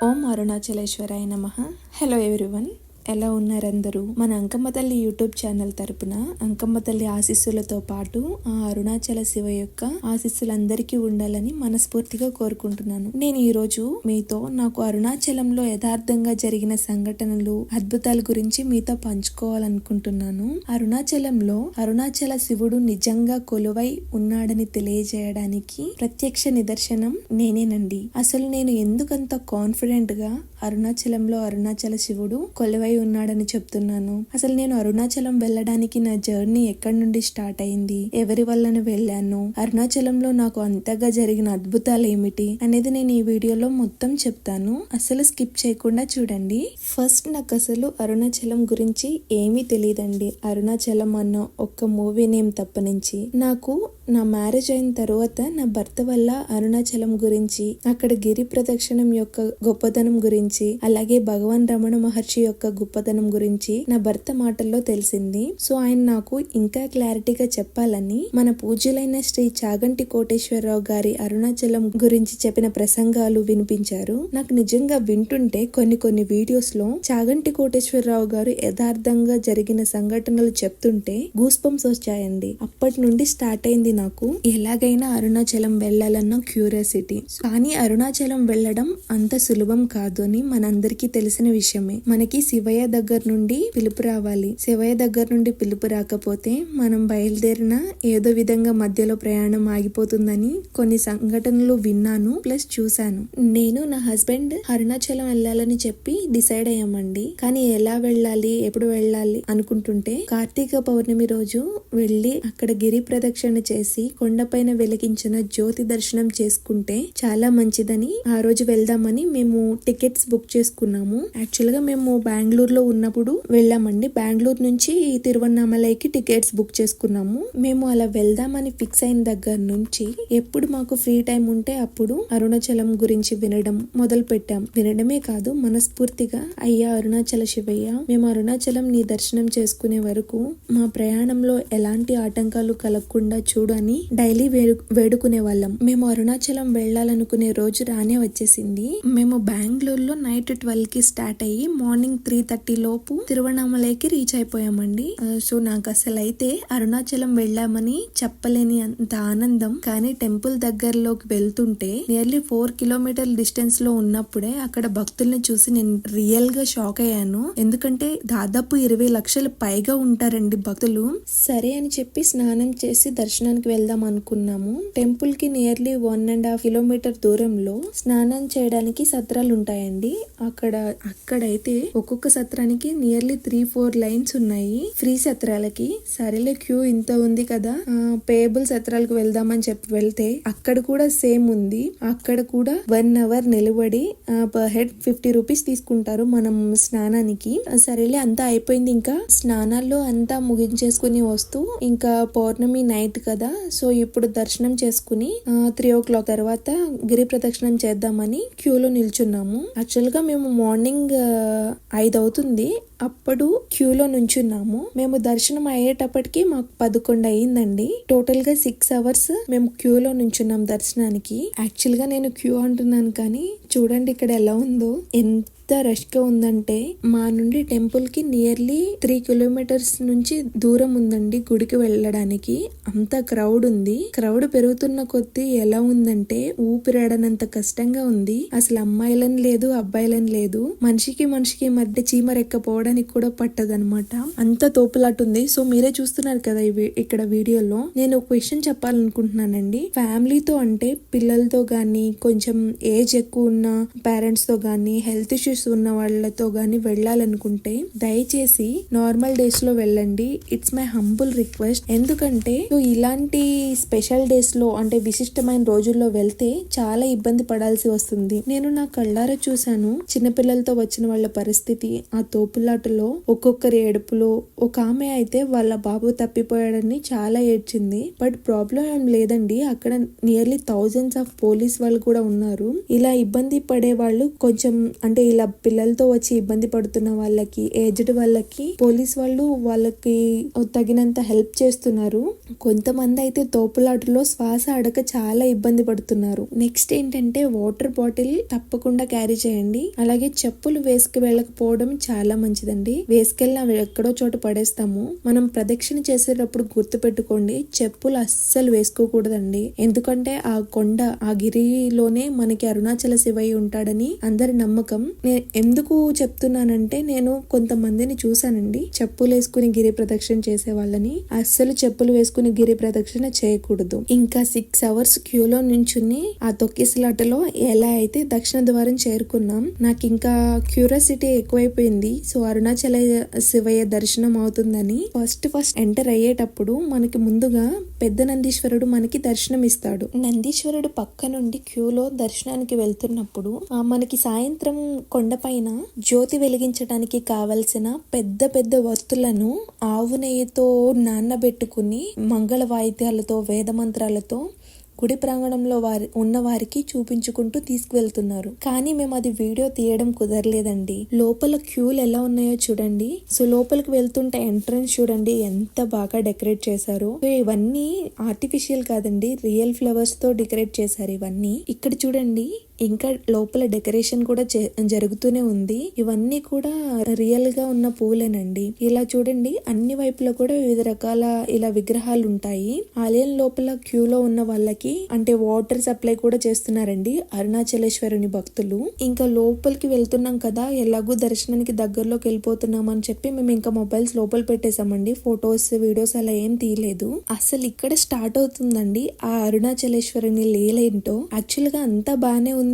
ఓం అరుణాచలేశ్వరాయ నమ. Hello everyone ఎలా ఉన్నారందరూ? మన అంకమ్మ తల్లి యూట్యూబ్ ఛానల్ తరపున అంకమ్మ తల్లి ఆశీస్సులతో పాటు ఆ అరుణాచల శివ యొక్క ఆశీస్సులు అందరికీ ఉండాలని మనస్ఫూర్తిగా కోరుకుంటున్నాను. నేను ఈ రోజు మీతో నాకు అరుణాచలంలో యథార్థంగా జరిగిన సంఘటనలు అద్భుతాల గురించి మీతో పంచుకోవాలనుకుంటున్నాను. అరుణాచలంలో అరుణాచల శివుడు నిజంగా కొలువై ఉన్నాడని తెలియజేయడానికి ప్రత్యక్ష నిదర్శనం నేనేనండి. అసలు నేను ఎందుకంత కాన్ఫిడెంట్గా అరుణాచలంలో అరుణాచల శివుడు కొలువై ఉన్నాడని చెప్తున్నాను. అసలు నేను అరుణాచలం వెళ్ళడానికి నా జర్నీ ఎక్కడి నుండి స్టార్ట్ అయింది? ఎవరి వల్లన వెళ్ళాను? అరుణాచలంలో నాకు అంతగా జరిగిన అద్భుతాలు ఏమిటి? అనేది నేను ఈ వీడియోలో మొత్తం చెప్తాను. అసలు స్కిప్ చేయకుండా చూడండి. ఫస్ట్ నాకు అసలు అరుణాచలం గురించి ఏమీ తెలియదండి. అరుణాచలం అన్న ఒక్క మూవీ నేమ్ తప్పనించి నాకు నా మ్యారేజ్ అయిన తర్వాత నా భర్త వల్ల అరుణాచలం గురించి అక్కడ గిరి ప్రదక్షిణం యొక్క గొప్పతనం గురించి అలాగే భగవాన్ రమణ మహర్షి యొక్క గొప్పతనం గురించి నా భర్త మాటల్లో తెలిసింది. సో ఆయన నాకు ఇంకా క్లారిటీగా చెప్పాలని మన పూజ్యులైన శ్రీ చాగంటి కోటేశ్వరరావు గారి అరుణాచలం గురించి చెప్పిన ప్రసంగాలు వినిపించారు. నాకు నిజంగా వింటుంటే కొన్ని కొన్ని వీడియోస్లో చాగంటి కోటేశ్వరరావు గారు యథార్థంగా జరిగిన సంఘటనలు చెప్తుంటే గూస్ వచ్చాయండి. అప్పటి నుండి స్టార్ట్ అయింది నాకు ఎలాగైనా అరుణాచలం వెళ్ళాలన్న క్యూరియాసిటీ. కానీ అరుణాచలం వెళ్ళడం అంత సులభం కాదు అని మనందరికీ తెలిసిన విషయమే. మనకి శివయ్య దగ్గర నుండి పిలుపు రావాలి. శివయ్య దగ్గర నుండి పిలుపు రాకపోతే మనం బయలుదేరిన ఏదో విధంగా మధ్యలో ప్రయాణం ఆగిపోతుందని కొన్ని సంఘటనలు విన్నాను ప్లస్ చూశాను. నేను నా హస్బెండ్ అరుణాచలం వెళ్ళాలని చెప్పి డిసైడ్ అయ్యామండి. కానీ ఎలా వెళ్ళాలి ఎప్పుడు వెళ్ళాలి అనుకుంటుంటే కార్తీక పౌర్ణమి రోజు వెళ్ళి అక్కడ గిరి ప్రదక్షిణ చేసి కొండపైన వెలిగించిన జ్యోతి దర్శనం చేసుకుంటే చాలా మంచిదని. ఆ రోజు వెళ్దామని మేము టికెట్స్ బుక్ చేసుకున్నాము. యాక్చువల్గా మేము బెంగళూరులో ఉన్నప్పుడు వెళ్ళామండి. బెంగళూరు నుంచి తిరువన్నామలైకి టికెట్స్ బుక్ చేసుకున్నాము. మేము అలా వెళ్దామని ఫిక్స్ అయిన దగ్గర నుంచి ఎప్పుడు మాకు ఫ్రీ టైం ఉంటే అప్పుడు అరుణాచలం గురించి వినడం మొదలు పెట్టాం. వినడమే కాదు మనస్ఫూర్తిగా అయ్యా అరుణాచల శివయ్య మేము అరుణాచలం నీ దర్శనం చేసుకునే వరకు మా ప్రయాణంలో ఎలాంటి ఆటంకాలు కలగకుండా చూడు అని డైలీ వేడు వేడుకునే వాళ్ళం మేము అరుణాచలం వెళ్ళాలనుకునే రోజు రానే వచ్చేసింది. మేము బెంగళూరులో నైట్ ట్వెల్వ్కి స్టార్ట్ అయ్యి మార్నింగ్ త్రీ థర్టీ లోపు తిరువణామలైకి రీచ్ అయిపోయామండి. సో నాకు అసలు అయితే అరుణాచలం వెళ్ళామని చెప్పలేని అంత ఆనందం. కానీ టెంపుల్ దగ్గరలోకి వెళ్తుంటే నియర్లీ ఫోర్ కిలోమీటర్ డిస్టెన్స్లో ఉన్నప్పుడే అక్కడ భక్తుల్ని చూసి నేను రియల్గా షాక్ అయ్యాను. ఎందుకంటే దాదాపు ఇరవై లక్షలు పైగా ఉంటారండి భక్తులు. సరే అని చెప్పి స్నానం చేసి దర్శనానికి వెళ్దాం అనుకున్నాము. టెంపుల్కి nearly one and half kilometer దూరంలో స్నానం చేయడానికి సత్రాలు ఉంటాయండి. అక్కడ అక్కడైతే ఒక్కొక్క సత్రానికి నియర్లీ త్రీ ఫోర్ లైన్స్ ఉన్నాయి. ఫ్రీ సత్రాలకి. సరేలే క్యూ ఇంత ఉంది కదా. పేబుల్ సత్రాలకు వెళ్దామని చెప్పి వెళ్తే అక్కడ కూడా సేమ్ ఉంది. అక్కడ కూడా వన్ అవర్ నిలబడి పర్ హెడ్ ఫిఫ్టీ రూపీస్ తీసుకుంటారు మనం స్నానానికి. సరేలే అంతా అయిపోయింది. ఇంకా స్నానాల్లో అంతా ముగించేసుకుని వస్తూ ఇంకా పౌర్ణమి నైట్ కదా సో ఇప్పుడు దర్శనం చేసుకుని త్రీ ఓ క్లాక్ తర్వాత గిరి ప్రదక్షిణం చేద్దామని క్యూలో నిల్చున్నాము. యాక్చువల్గా మేము మార్నింగ్ ఐదు అవుతుంది. అప్పుడు క్యూలో నుంచున్నాము. మేము దర్శనం అయ్యేటప్పటికి మాకు పదకొండు అయ్యిందండి టోటల్గా సిక్స్ అవర్స్ మేము క్యూలో నుంచున్నాం దర్శనానికి. యాక్చువల్గా నేను క్యూ అంటున్నాను కానీ చూడండి ఇక్కడ ఎలా ఉందో. ఎంత రష్గా ఉందంటే మా నుండి టెంపుల్కి నియర్లీ త్రీ కిలోమీటర్స్ నుంచి దూరం ఉందండి గుడికి వెళ్ళడానికి. అంత క్రౌడ్ ఉంది. క్రౌడ్ పెరుగుతున్న కొద్దీ ఎలా ఉందంటే ఊపిరాడనంత కష్టంగా ఉంది. అసలు అమ్మాయిలని లేదు అబ్బాయిలని లేదు. మనిషికి మనిషికి మధ్య చీమ రెక్కపోవడానికి కూడా పట్టదనమాట అంత తోపులాటుంది. సో మీరే చూస్తున్నారు కదా ఇక్కడ వీడియోలో. నేను ఒక విషయం చెప్పాలనుకుంటున్నానండి. ఫ్యామిలీతో అంటే పిల్లలతో గానీ కొంచెం ఏజ్ ఎక్కువ ఉన్న పేరెంట్స్తో గానీ హెల్త్ ఇష్యూస్ ఉన్న వాళ్ళతో కానీ వెళ్ళాలనుకుంటే దయచేసి నార్మల్ డేస్లో వెళ్ళండి. ఇట్స్ మై హంబుల్ రిక్వెస్ట్ ఎందుకంటే ఇలాంటి స్పెషల్ డేస్లో అంటే విశిష్టమైన రోజుల్లో వెళ్తే చాలా ఇబ్బంది పడాల్సి వస్తుంది. నేను నా కళ్ళారా చూశాను. చిన్నపిల్లలతో వచ్చిన వాళ్ళ పరిస్థితి ఆ తోపులాటలో ఒక్కొక్కరి ఏడుపులో ఒక ఆమె అయితే వాళ్ళ బాబు తప్పిపోయాడని చాలా ఏడ్చింది. బట్ ప్రాబ్లం ఏం లేదండి. అక్కడ నియర్లీ థౌజండ్స్ ఆఫ్ పోలీస్ వాళ్ళు కూడా ఉన్నారు. ఇలా ఇబ్బంది పడే వాళ్ళు కొంచెం అంటే ఇలా పిల్లలతో వచ్చి ఇబ్బంది పడుతున్న వాళ్ళకి ఏజ్డ్ వాళ్ళకి పోలీస్ వాళ్ళు వాళ్ళకి తగినంత హెల్ప్ చేస్తున్నారు. కొంతమంది అయితే తోపులాటలో శ్వాస అడక చాలా ఇబ్బంది పడుతున్నారు. నెక్స్ట్ ఏంటంటే వాటర్ బాటిల్ తప్పకుండా క్యారీ చేయండి. అలాగే చెప్పులు వేసుకు వెళ్ళకపోవడం చాలా మంచిదండి. వేసుకెళ్ళిన అవి ఎక్కడో చోట పడేస్తాము. మనం ప్రదక్షిణ చేసేటప్పుడు గుర్తు పెట్టుకోండి చెప్పులు అస్సలు వేసుకోకూడదండి. ఎందుకంటే ఆ కొండ ఆ గిరిలోనే మనకి అరుణాచల శివయ్య ఉంటాడని అందరి నమ్మకం. ఎందుకు చెప్తున్నానంటే నేను కొంతమందిని చూశానండి. చెప్పులు వేసుకుని గిరి ప్రదక్షిణ చేసే వాళ్ళని అస్సలు చెప్పులు వేసుకుని గిరి ప్రదక్షిణ చేయకూడదు. ఇంకా సిక్స్ అవర్స్ క్యూలో నుంచుని ఆ తొక్కిసలాటలో ఎలా అయితే దక్షిణ ద్వారం చేరుకున్నాం నాకు ఇంకా క్యూరియాసిటీ ఎక్కువైపోయింది. సో అరుణాచల శివయ్య దర్శనం అవుతుందని. ఫస్ట్ ఫస్ట్ ఎంటర్ అయ్యేటప్పుడు మనకి ముందుగా పెద్ద నందీశ్వరుడు మనకి దర్శనం ఇస్తాడు. నందీశ్వరుడు పక్క నుండి క్యూలో దర్శనానికి వెళ్తున్నప్పుడు ఆ, మనకి సాయంత్రం కొండపైన జ్యోతి వెలిగించడానికి కావలసిన పెద్ద పెద్ద వత్తులను ఆవు నెయ్యితో నానబెట్టుకుని మంగళ వాయిద్యాలతో వేద మంత్రాలతో గుడి ప్రాంగణంలో వారి ఉన్న వారికి చూపించుకుంటూ తీసుకువెళ్తున్నారు. కానీ మేము అది వీడియో తీయడం కుదరలేదండి. లోపల క్యూలు ఎలా ఉన్నాయో చూడండి. సో లోపలికి వెళ్తుంటే ఎంట్రన్స్ చూడండి ఎంత బాగా డెకరేట్ చేశారో. సో ఇవన్నీ ఆర్టిఫిషియల్ కాదండి రియల్ ఫ్లవర్స్తో డెకరేట్ చేశారు ఇవన్నీ. ఇక్కడ చూడండి ఇంకా లోపల డెకరేషన్ కూడా జరుగుతూనే ఉంది. ఇవన్నీ కూడా రియల్గా ఉన్న పూలేనండి. ఇలా చూడండి అన్ని వైపులా కూడా వివిధ రకాల ఇలా విగ్రహాలు ఉంటాయి ఆలయం లోపల క్యూలో ఉన్న వాళ్ళకి అంటే వాటర్ సప్లై కూడా చేస్తున్నారండి అరుణాచలేశ్వరుని భక్తులు. ఇంకా లోపలికి వెళ్తున్నాం కదా ఎలాగూ దర్శనానికి దగ్గరలోకి వెళ్ళిపోతున్నాం అని చెప్పి మేము ఇంకా మొబైల్స్ లోపల పెట్టేశామండి. ఫొటోస్ వీడియోస్ అలా ఏం తీయలేదు. అసలు ఇక్కడ స్టార్ట్ అవుతుందండి ఆ అరుణాచలేశ్వరుని లేలేంటో యాక్చువల్గా అంతా బానే ఉంది.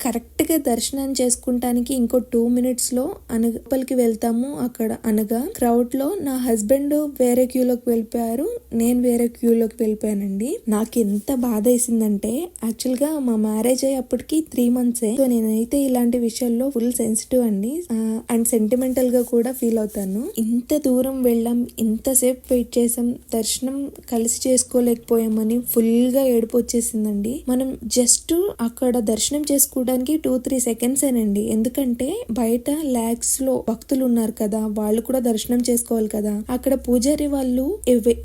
కరెక్ట్గా దర్శనం చేసుకుంటానికి ఇంకో టూ మినిట్స్లో అనగపల్కి వెళ్తాము అక్కడ అనగా. క్రౌడ్లో నా హస్బెండ్ వేరే క్యూలోకి వెళ్ళిపోయారు. నేను వేరే క్యూలోకి వెళ్ళిపోయానండి. నాకు ఎంత బాధ వేసిందంటే యాక్చువల్గా మా మ్యారేజ్ అయ్యేప్పటికి త్రీ మంత్స్. సో నేనైతే ఇలాంటి విషయాల్లో ఫుల్ సెన్సిటివ్ అండి. అండ్ సెంటిమెంటల్గా కూడా ఫీల్ అవుతాను. ఇంత దూరం వెళ్ళాం ఇంతసేపు వెయిట్ చేసాం దర్శనం కలిసి చేసుకోలేకపోయామని ఫుల్గా ఏడుపు వచ్చేసిందండి. మనం జస్ట్ అక్కడ దర్శనం చేసుకోవడానికి టూ త్రీ సెకండ్సేనండి ఎందుకంటే బయట ల్యాక్స్లో భక్తులు ఉన్నారు కదా వాళ్ళు కూడా దర్శనం చేసుకోవాలి కదా. అక్కడ పూజారి వాళ్ళు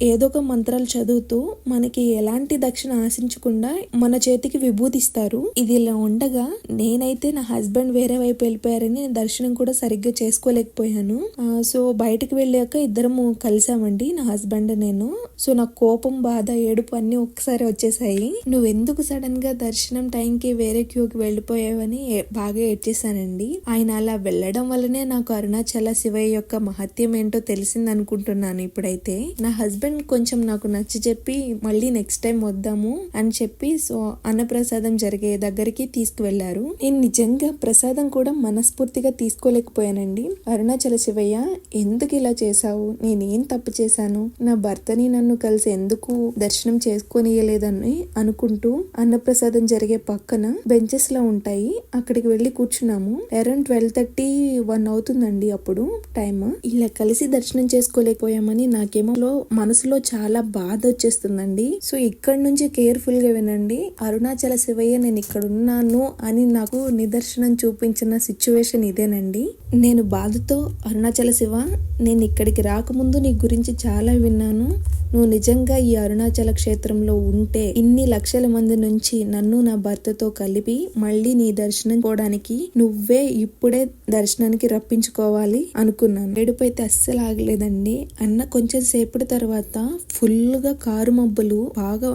ఏదో ఒక మంత్రాలు చదువుతూ మనకి ఎలాంటి దక్షిణ ఆశించకుండా మన చేతికి విభూతిస్తారు ఇది ఇలా ఉండగా నేనైతే నా హస్బెండ్ వేరే వైపు వెళ్ళిపోయారని నేను దర్శనం కూడా సరిగ్గా చేసుకోలేకపోయాను. సో బయటకు వెళ్ళాక ఇద్దరము కలిసామండి నా హస్బెండ్ నేను. సో నాకు కోపం బాధ ఏడుపు అన్ని ఒక్కసారి వచ్చేసాయి. నువ్వెందుకు సడన్గా దర్శనం టైంకి వేరే క్యూకి వెళ్ళిపోయావని బాగా ఏడ్చేశానండి. ఆయన అలా వెళ్ళడం వల్లనే నాకు అరుణాచల శివయ్య యొక్క మహత్యం ఏంటో తెలిసింది అనుకుంటున్నాను ఇప్పుడైతే. నా హస్బెండ్ కొంచెం నాకు నచ్చి చెప్పి మళ్ళీ నెక్స్ట్ టైం వద్దాము అని చెప్పి సో అన్నప్రసాదం జరిగే దగ్గరికి తీసుకువెళ్ళారు నేను నిజంగా ప్రసాదం కూడా మనస్ఫూర్తిగా తీసుకోలేకపోయానండి. అరుణాచల శివయ్య ఎందుకు ఇలా చేశావు? నేనేం తప్పు చేశాను? నా భర్తని నన్ను కలిసి ఎందుకు దర్శనం చేసుకొనియలేదని అనుకుంటూ అన్నప్రసాదం జరిగే పక్కన బెంచెస్లో ఉంటాయి. అక్కడికి వెళ్ళి కూర్చున్నాము. అరౌండ్ ట్వెల్వ్ థర్టీ వన్ అవుతుందండి అప్పుడు టైమ్. ఇలా కలిసి దర్శనం చేసుకోలేకపోయామని నాకేమో మనసులో చాలా బాధ వచ్చేస్తుందండి. సో ఇక్కడ నుంచి కేర్ఫుల్గా వినండి. అరుణాచల శివయ్య నేను ఇక్కడ ఉన్నాను అని నాకు నిదర్శనం చూపించిన సిచ్యువేషన్ ఇదేనండి. నేను బాధతో అరుణాచల శివ నేను ఇక్కడికి రాకముందు నీ గురించి చాలా విన్నాను. నువ్వు నిజంగా ఈ అరుణాచల క్షేత్రంలో ఉంటే ఇన్ని లక్షల మంది నుంచి నన్ను నా భర్తతో కలిపి మళ్ళీ నీ దర్శనం పోవడానికి నువ్వే ఇప్పుడే దర్శనానికి రప్పించుకోవాలి అనుకున్నాను. ఏడుపు అయితే అస్సలు ఆగలేదండి. అన్న కొంచెం సేపటి తర్వాత ఫుల్గా కారు మబ్బులు బాగా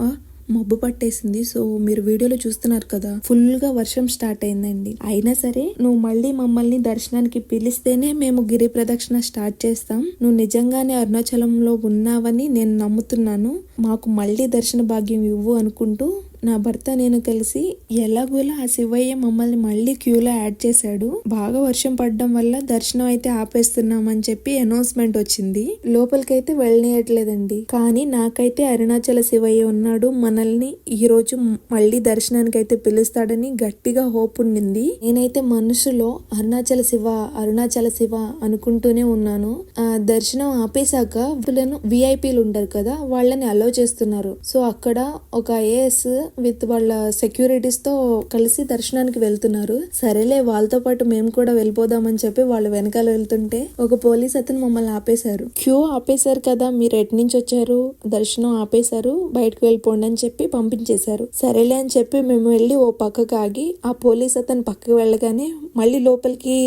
మబ్బు పట్టేసింది. సో మీరు వీడియోలో చూస్తున్నారు కదా ఫుల్గా వర్షం స్టార్ట్ అయిందండి. అయినా సరే నువ్వు మళ్ళీ మమ్మల్ని దర్శనానికి పిలిస్తేనే మేము గిరి ప్రదక్షిణ స్టార్ట్ చేస్తాం. నువ్వు నిజంగానే అరుణాచలంలో ఉన్నావని నేను నమ్ముతున్నాను. మాకు మళ్ళీ దర్శన భాగ్యం ఇవ్వు అనుకుంటూ నా భర్త నేను కలిసి ఎలాగోలా ఆ శివయ్య మమ్మల్ని మళ్ళీ క్యూలో యాడ్ చేశాడు. బాగా వర్షం పడడం వల్ల దర్శనం అయితే ఆపేస్తున్నామని చెప్పి అనౌన్స్మెంట్ వచ్చింది. లోపలికైతే వెళ్ళనీయట్లేదండి. కానీ నాకైతే అరుణాచల శివయ్య ఉన్నాడు. మనల్ని ఈ రోజు మళ్ళీ దర్శనానికి అయితే పిలుస్తాడని గట్టిగా హోప్ ఉండింది. నేనైతే మనసులో అరుణాచల శివ అరుణాచల శివ అనుకుంటూనే ఉన్నాను. ఆ దర్శనం ఆపేశాక వీళ్ళను విఐపీలు ఉంటారు కదా వాళ్ళని అలో చేస్తున్నారు. సో అక్కడ ఒక ఐఏఎస్ విత్ వాళ్ళ సెక్యూరిటీస్తో కలిసి దర్శనానికి వెళ్తున్నారు. సరేలే వాళ్ళతో పాటు మేము కూడా వెళ్ళిపోదామని చెప్పి వాళ్ళు వెనకాల వెళ్తుంటే ఒక పోలీస్ అతను మమ్మల్ని ఆపేశారు. క్యూ ఆపేశారు కదా మీరు ఎటు నుంచి వచ్చారు? దర్శనం ఆపేశారు బయటకు వెళ్ళిపోండి అని చెప్పి పంపించేశారు. సరేలే అని చెప్పి మేము వెళ్ళి ఓ పక్కకు ఆగి ఆ పోలీస్ అతను పక్కకు వెళ్ళగానే మళ్ళీ లోపలికి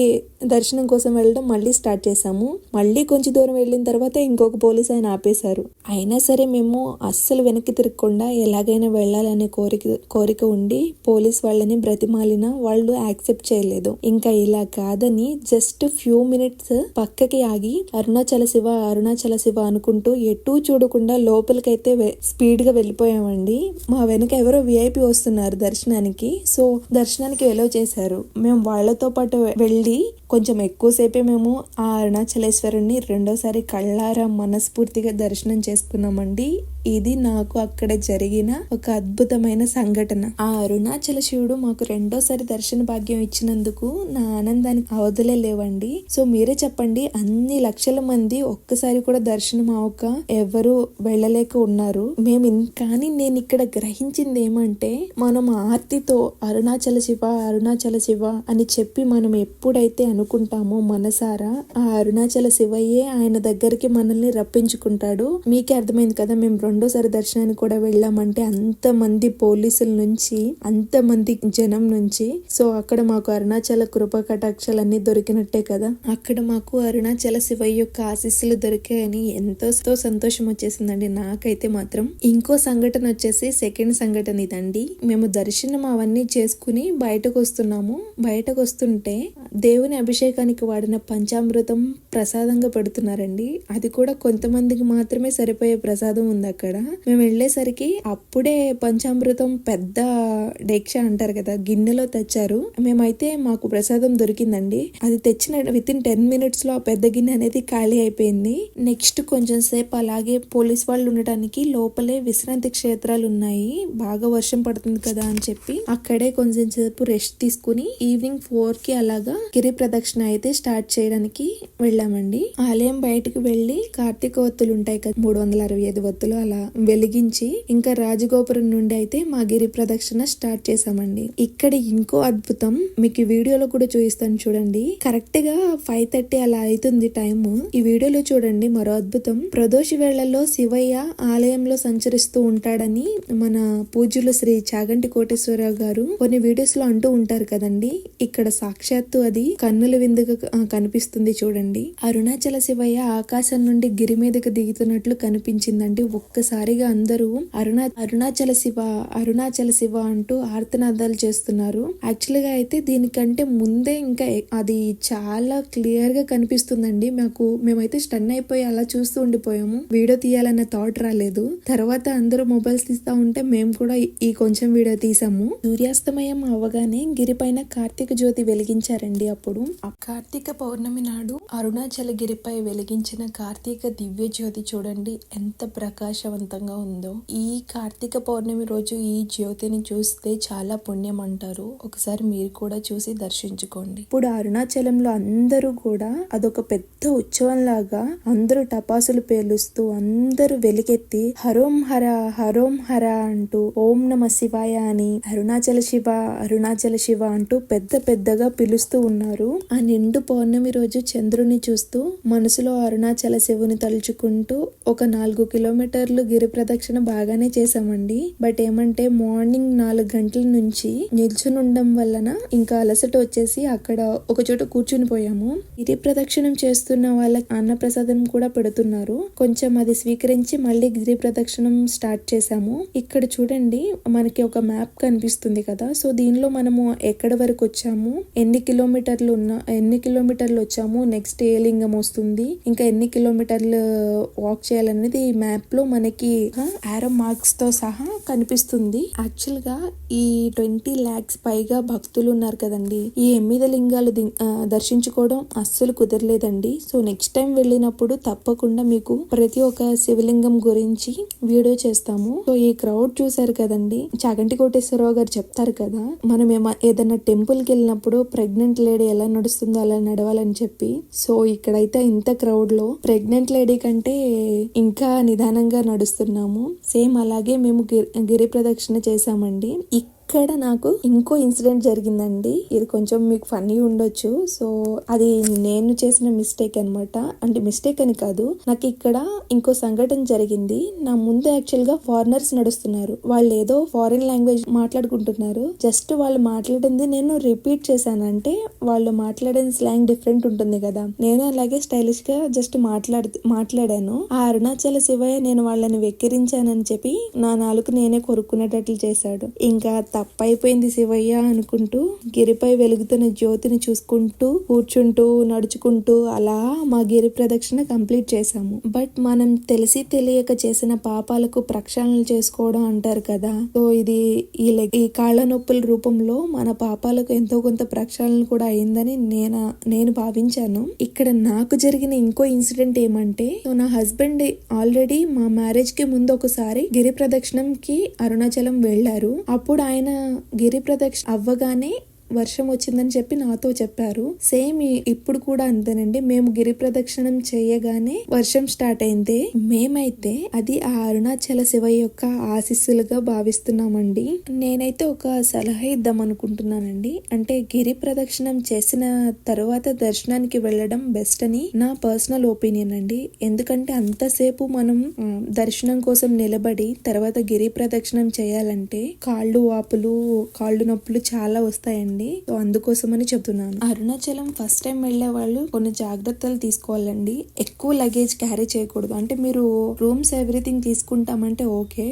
దర్శనం కోసం వెళ్ళడం మళ్ళీ స్టార్ట్ చేసాము మళ్ళీ కొంచెం దూరం వెళ్ళిన తర్వాత ఇంకొక పోలీస్ ఆయన ఆపేశారు. అయినా సరే మేము అస్సలు వెనక్కి తిరగకుండా ఎలాగైనా వెళ్ళాలనే కోరిక కోరిక ఉండి పోలీస్ వాళ్ళని బ్రతిమాలిన వాళ్ళు యాక్సెప్ట్ చేయలేదు. ఇంకా ఇలా కాదని జస్ట్ ఫ్యూ మినిట్స్ పక్కకి ఆగి అరుణాచల శివ అరుణాచల శివ అనుకుంటూ ఎటూ చూడకుండా లోపలికైతే స్పీడ్గా వెళ్ళిపోయామండి. మా వెనక ఎవరో విఐపి వస్తున్నారు దర్శనానికి. సో దర్శనానికి ఎలో చేశారు. మేము వాళ్ళతో పాటు వెళ్ళి కొంచెం ఎక్కువసేపే మేము ఆ అరుణాచలేశ్వరుణ్ణి రెండోసారి కళ్ళారా మనస్ఫూర్తిగా దర్శనం చేసుకున్నామండి. ఇది నాకు అక్కడ జరిగిన ఒక అద్భుతమైన సంఘటన. ఆ అరుణాచల శివుడు మాకు రెండోసారి దర్శన భాగ్యం ఇచ్చినందుకు నా ఆనందానికి అవధులే లేవండి సో మీరే చెప్పండి అన్ని లక్షల మంది ఒక్కసారి కూడా దర్శనం అవక ఎవరు వెళ్ళలేక ఉన్నారు. మేము కానీ నేను ఇక్కడ గ్రహించింది ఏమంటే మనం ఆర్తితో అరుణాచల శివ అరుణాచల శివ అని చెప్పి మనం ఎప్పుడైతే అనుకుంటామో మనసారా ఆ అరుణాచల శివయ్యే ఆయన దగ్గరికి మనల్ని రప్పించుకుంటాడు. మీకే అర్థమైంది కదా మేము రెండోసారి దర్శనానికి కూడా వెళ్ళామంటే అంత మంది పోలీసుల నుంచి అంత మంది జనం నుంచి. సో అక్కడ మాకు అరుణాచల కృప కటాక్షలన్నీ దొరికినట్టే కదా. అక్కడ మాకు అరుణాచల శివయ్య యొక్క ఆశీస్సులు దొరికాయని ఎంతో సంతోషం వచ్చేసిందండి నాకైతే మాత్రం. ఇంకో సంఘటన వచ్చేసి సెకండ్ సంఘటన ఇదండి. మేము దర్శనం అవన్నీ చేసుకుని బయటకు వస్తున్నాము. బయటకు వస్తుంటే దేవుని అభిషేకానికి వాడిన పంచామృతం ప్రసాదంగా పెడుతున్నారండి. అది కూడా కొంతమందికి మాత్రమే సరిపోయే ప్రసాదం ఉంది అక్కడ. మేము వెళ్ళేసరికి అప్పుడే పంచామృతం పెద్ద డేక్ష అంటారు కదా గిన్నెలో తెచ్చారు. మేమైతే మాకు ప్రసాదం దొరికిందండి. అది తెచ్చిన విత్ ఇన్ టెన్ మినిట్స్లో ఆ పెద్ద గిన్నె అనేది ఖాళీ అయిపోయింది. నెక్స్ట్ కొంచెం సేపు అలాగే పోలీస్ వాళ్ళు ఉండటానికి లోపలే విశ్రాంతి క్షేత్రాలు ఉన్నాయి. బాగా వర్షం పడుతుంది కదా అని చెప్పి అక్కడే కొంచెం సేపు రెస్ట్ తీసుకుని ఈవినింగ్ ఫోర్కి అలాగా గిరి ప్రదక్షిణ అయితే స్టార్ట్ చేయడానికి వెళ్ళామండి. ఆలయం బయటకు వెళ్ళి కార్తీక ఒత్తులు ఉంటాయి కదా మూడు వందల అరవై ఐదు ఒత్తులు అలా వెలిగించి ఇంకా రాజగోపురం నుండి అయితే మా గిరి ప్రదక్షిణ స్టార్ట్ చేసామండి ఇక్కడ ఇంకో అద్భుతం మీకు ఈ వీడియోలో కూడా చూపిస్తాను చూడండి. కరెక్ట్గా ఫైవ్ థర్టీ అలా అవుతుంది టైం ఈ వీడియోలో చూడండి మరో అద్భుతం. ప్రదోషి వేళల్లో శివయ్య ఆలయంలో సంచరిస్తూ ఉంటాడని మన పూజ్యులు శ్రీ చాగంటి కోటేశ్వరరావు గారు కొన్ని వీడియోస్లో అంటూ ఉంటారు కదండి. ఇక్కడ సాక్షాత్తు అది కన్నుల విందుగా కనిపిస్తుంది చూడండి. అరుణాచల శివయ్య ఆకాశం నుండి గిరి మీదకి దిగుతున్నట్లు కనిపించిందండి ఒక్క ఒక్కసారిగా అందరూ అరుణా అరుణాచల శివ అరుణాచల శివ అంటూ ఆర్తనాదాలు చేస్తున్నారు. యాక్చువల్గా అయితే దీనికంటే ముందే ఇంకా అది చాలా క్లియర్గా కనిపిస్తుందండి. మాకు మేమైతే స్టన్ అయిపోయి అలా చూస్తూ ఉండిపోయాము. వీడియో తీయాలన్న థాట్ రాలేదు. తర్వాత అందరూ మొబైల్స్ తీస్తా ఉంటే మేము కూడా ఈ- కొంచెం వీడియో తీసాము. సూర్యాస్తమయం అవ్వగానే గిరిపైన కార్తీక జ్యోతి వెలిగించారండి అప్పుడు. ఆ కార్తీక పౌర్ణమి నాడు అరుణాచల గిరిపై వెలిగించిన కార్తీక దివ్య జ్యోతి చూడండి. ఎంత ప్రకాశం ప్రకాశవంతంగా ఉందో. ఈ కార్తీక పౌర్ణమి రోజు ఈ జ్యోతిని చూస్తే చాలా పుణ్యం అంటారు. ఒకసారి మీరు కూడా చూసి దర్శించుకోండి. ఇప్పుడు అరుణాచలంలో అందరూ కూడా అదొక పెద్ద ఉత్సవం లాగా అందరూ టపాసులు పేలుస్తూ అందరూ వెలికెత్తి హరోం హర హరోం హర అంటూ ఓం నమ శివాయ అని అరుణాచల శివ అరుణాచల శివ అంటూ పెద్ద పెద్దగా పిలుస్తూ ఉన్నారు. ఆ నిండు పౌర్ణమి రోజు చంద్రుని చూస్తూ మనసులో అరుణాచల శివుని తలుచుకుంటూ ఒక నాలుగు కిలోమీటర్లు గిరి ప్రదక్షిణ బాగానే చేసామండి బట్ ఏమంటే మార్నింగ్ నాలుగు గంటల నుంచి నిల్చుని ఉండడం వలన ఇంకా అలసట వచ్చేసి అక్కడ ఒక చోట కూర్చుని పోయాము. గిరి ప్రదక్షిణం చేస్తున్న వాళ్ళకి అన్న ప్రసాదం కూడా పెడుతున్నారు. కొంచెం అది స్వీకరించి మళ్ళీ గిరి ప్రదక్షిణం స్టార్ట్ చేసాము ఇక్కడ చూడండి మనకి ఒక మ్యాప్ కనిపిస్తుంది కదా. సో దీనిలో మనము ఎక్కడ వరకు వచ్చాము ఎన్ని కిలోమీటర్లు ఉన్న ఎన్ని కిలోమీటర్లు వచ్చాము నెక్స్ట్ ఏ లింగం వస్తుంది ఇంకా ఎన్ని కిలోమీటర్లు వాక్ చేయాలనేది ఈ మ్యాప్లో మనకి ఆరో మార్క్స్తో సహా కనిపిస్తుంది. యాక్చువల్గా ఈ ట్వంటీ లాక్స్ పైగా భక్తులు ఉన్నారు కదండి. ఈ ఎనిమిది లింగాలు దర్శించుకోవడం అస్సలు కుదరలేదండి. సో నెక్స్ట్ టైం వెళ్ళినప్పుడు తప్పకుండా మీకు ప్రతి ఒక్క శివలింగం గురించి వీడియో చేస్తాము. సో ఈ క్రౌడ్ చూసారు కదండి. చాగంటి కోటేశ్వరరావు గారు చెప్తారు కదా మనం ఏదైనా టెంపుల్కి వెళ్ళినప్పుడు ప్రెగ్నెంట్ లేడీ ఎలా నడుస్తుందో అలా నడవాలని చెప్పి. సో ఇక్కడైతే ఇంత క్రౌడ్లో ప్రెగ్నెంట్ లేడీ కంటే ఇంకా నిదానంగా నడుస్తున్నాము. సేమ్ అలాగే మేము గిరి- గిరి ప్రదక్షిణ చేశామండి. ఇక్కడ నాకు ఇంకో ఇన్సిడెంట్ జరిగిందండి. ఇది కొంచెం మీకు ఫన్నీ ఉండొచ్చు. సో అది నేను చేసిన మిస్టేక్ అన్నమాట. అంటే మిస్టేక్ అని కాదు. నాకు ఇక్కడ ఇంకో సంఘటన జరిగింది. నా ముందు యాక్చువల్గా ఫారినర్స్ నడుస్తున్నారు. వాళ్ళు ఏదో ఫారిన్ లాంగ్వేజ్ మాట్లాడుకుంటున్నారు. జస్ట్ వాళ్ళు మాట్లాడింది నేను రిపీట్ చేశానంటే వాళ్ళు మాట్లాడిన స్లాంగ్ డిఫరెంట్ ఉంటుంది కదా. నేను అలాగే స్టైలిష్గా జస్ట్ మాట్లాడు మాట్లాడాను. ఆ అరుణాచల శివయ్య నేను వాళ్ళని వెక్కిరించానని చెప్పి నా నాలుగు నేనే కొరుక్కునేటట్లు చేశాడు. ఇంకా తప్పైపోయింది శివయ్య అనుకుంటూ గిరిపై వెలుగుతున్న జ్యోతిని చూసుకుంటూ కూర్చుంటూ నడుచుకుంటూ అలా మా గిరి ప్రదక్షిణ కంప్లీట్ చేశాము. బట్ మనం తెలిసి తెలియక చేసిన పాపాలకు ప్రక్షాళన చేసుకోవడం అంటారు కదా. సో ఇది ఈ ఈ కాళ్ళ నొప్పుల రూపంలో మన పాపాలకు ఎంతో కొంత ప్రక్షాళన కూడా అయిందని నేను నేను భావించాను. ఇక్కడ నాకు జరిగిన ఇంకో ఇన్సిడెంట్ ఏమంటే సో నా హస్బెండ్ ఆల్రెడీ మా మ్యారేజ్కి ముందు ఒకసారి గిరి ప్రదక్షిణంకి అరుణాచలం వెళ్ళారు. అప్పుడు ఆయన గిరి ప్రదక్షిణ అవ్వగానే వర్షం వచ్చిందని చెప్పి నాతో చెప్పారు. సేమ్ ఇప్పుడు కూడా అంతేనండి. మేము గిరి ప్రదక్షిణం చేయగానే వర్షం స్టార్ట్ అయింది. మేమైతే అది ఆ అరుణాచల శివ యొక్క ఆశీస్సులుగా భావిస్తున్నామండి. నేనైతే ఒక సలహా ఇద్దాం అనుకుంటున్నానండి. అంటే గిరి ప్రదక్షిణం చేసిన తర్వాత దర్శనానికి వెళ్ళడం బెస్ట్ అని నా పర్సనల్ ఒపీనియన్ అండి. ఎందుకంటే అంతసేపు మనం దర్శనం కోసం నిలబడి తర్వాత గిరి ప్రదక్షిణం చేయాలంటే కాళ్ళు వాపులు కాళ్ళు నొప్పులు చాలా వస్తాయండి. సో అందుకోసమని చెప్తున్నాను. అరుణాచలం ఫస్ట్ టైం వెళ్ళే వాళ్ళు కొన్ని జాగ్రత్తలు తీసుకోవాలండి. ఎక్కువ లగేజ్ క్యారీ చేయకూడదు. అంటే మీరు రూమ్స్ ఎవ్రీథింగ్ తీసుకుంటామంటే ఓకే.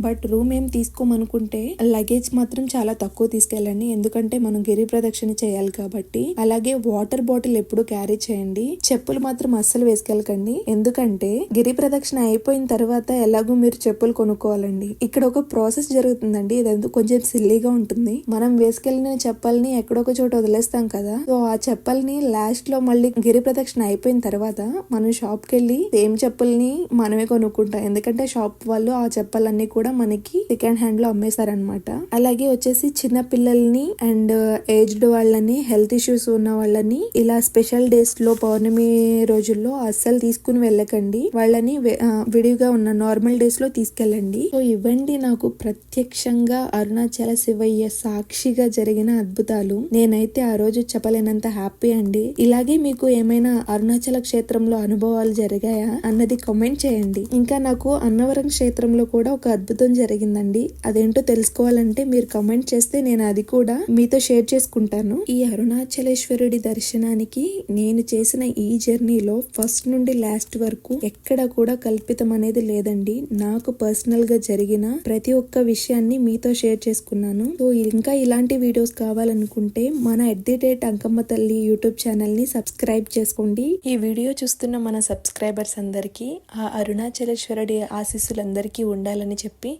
బట్ రూమ్ ఏం తీసుకోమనుకుంటే లగేజ్ మాత్రం చాలా తక్కువ తీసుకెళ్ళండి. ఎందుకంటే మనం గిరి ప్రదక్షిణ చేయాలి కాబట్టి. అలాగే వాటర్ బాటిల్ ఎప్పుడు క్యారీ చేయండి. చెప్పులు మాత్రం అస్సలు వేసుకెళ్ళకండి. ఎందుకంటే గిరి ప్రదక్షిణ అయిపోయిన తర్వాత ఎలాగో మీరు చెప్పులు కొనుక్కోవాలండి. ఇక్కడ ఒక ప్రాసెస్ జరుగుతుందండి. ఇదంతా కొంచెం సిల్లీగా ఉంటుంది. మనం వేసుకెళ్ళిన చెప్పల్ని ఎక్కడొక చోట వదిలేస్తాం కదా. సో ఆ చెప్పల్ని లాస్ట్లో మళ్ళీ గిరి ప్రదక్షిణ అయిపోయిన తర్వాత మనం షాప్కి వెళ్ళి సేమ్ చెప్పుల్ని మనమే కొనుక్కుంటాం. ఎందుకంటే షాప్ వాళ్ళు ఆ చెప్పలన్నీ కూడా మనకి సెకండ్ హ్యాండ్లో అమ్మేస్తారనమాట అలాగే వచ్చేసి చిన్న పిల్లల్ని అండ్ ఏజ్డ్ వాళ్ళని హెల్త్ ఇష్యూస్ ఉన్న వాళ్ళని ఇలా స్పెషల్ డేస్లో పౌర్ణమి రోజుల్లో అస్సలు తీసుకుని వెళ్ళకండి. వాళ్ళని విడివిగా విడిగా ఉన్న నార్మల్ డేస్లో తీసుకెళ్ళండి. సో ఇవ్వండి నాకు ప్రత్యక్షంగా అరుణాచల శివయ్య సాక్షిగా జరిగిన అద్భుతాలు. నేనైతే ఆ రోజు చెప్పలేనంత హ్యాపీ అండి. ఇలాగే మీకు ఏమైనా అరుణాచల క్షేత్రంలో అనుభవాలు జరిగాయా అన్నది కామెంట్ చేయండి. ఇంకా నాకు అన్నవరం క్షేత్రంలో కూడా ఒక అద్భుతం జరిగిందండి. అదేంటో తెలుసుకోవాలంటే మీరు కమెంట్ చేస్తే నేను అది కూడా మీతో షేర్ చేసుకుంటాను. ఈ అరుణాచలేశ్వరుడి దర్శనానికి నేను చేసిన ఈ జర్నీలో ఫస్ట్ నుండి లాస్ట్ వరకు ఎక్కడ కూడా కల్పితం అనేది లేదండి. నాకు పర్సనల్గా జరిగిన ప్రతి ఒక్క విషయాన్ని మీతో షేర్ చేసుకున్నాను. సో ఇంకా ఇలాంటి వీడియోస్ కావాలి కావాలనుకుంటే మన ఎట్ ది డేట్ అంకమ్మ తల్లి యూట్యూబ్ ఛానల్ని సబ్స్క్రైబ్ చేసుకోండి. ఈ వీడియో చూస్తున్న మన సబ్స్క్రైబర్స్ అందరికీ ఆ అరుణాచలేశ్వరుడి ఆశీస్సులందరికీ ఉండాలని చెప్పి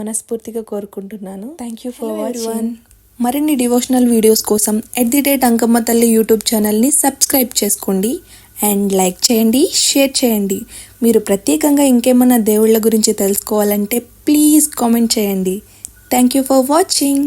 మనస్ఫూర్తిగా కోరుకుంటున్నాను. థ్యాంక్ యూ ఫర్ వాచింగ్ మరిన్ని డివోషనల్ వీడియోస్ కోసం ఎట్ ది డేట్ అంకమ్మ తల్లి యూట్యూబ్ ఛానల్ని సబ్స్క్రైబ్ చేసుకోండి. అండ్ లైక్ చేయండి షేర్ చేయండి. మీరు ప్రత్యేకంగా ఇంకేమన్నా దేవుళ్ళ గురించి తెలుసుకోవాలంటే ప్లీజ్ కామెంట్ చేయండి. Thank you for watching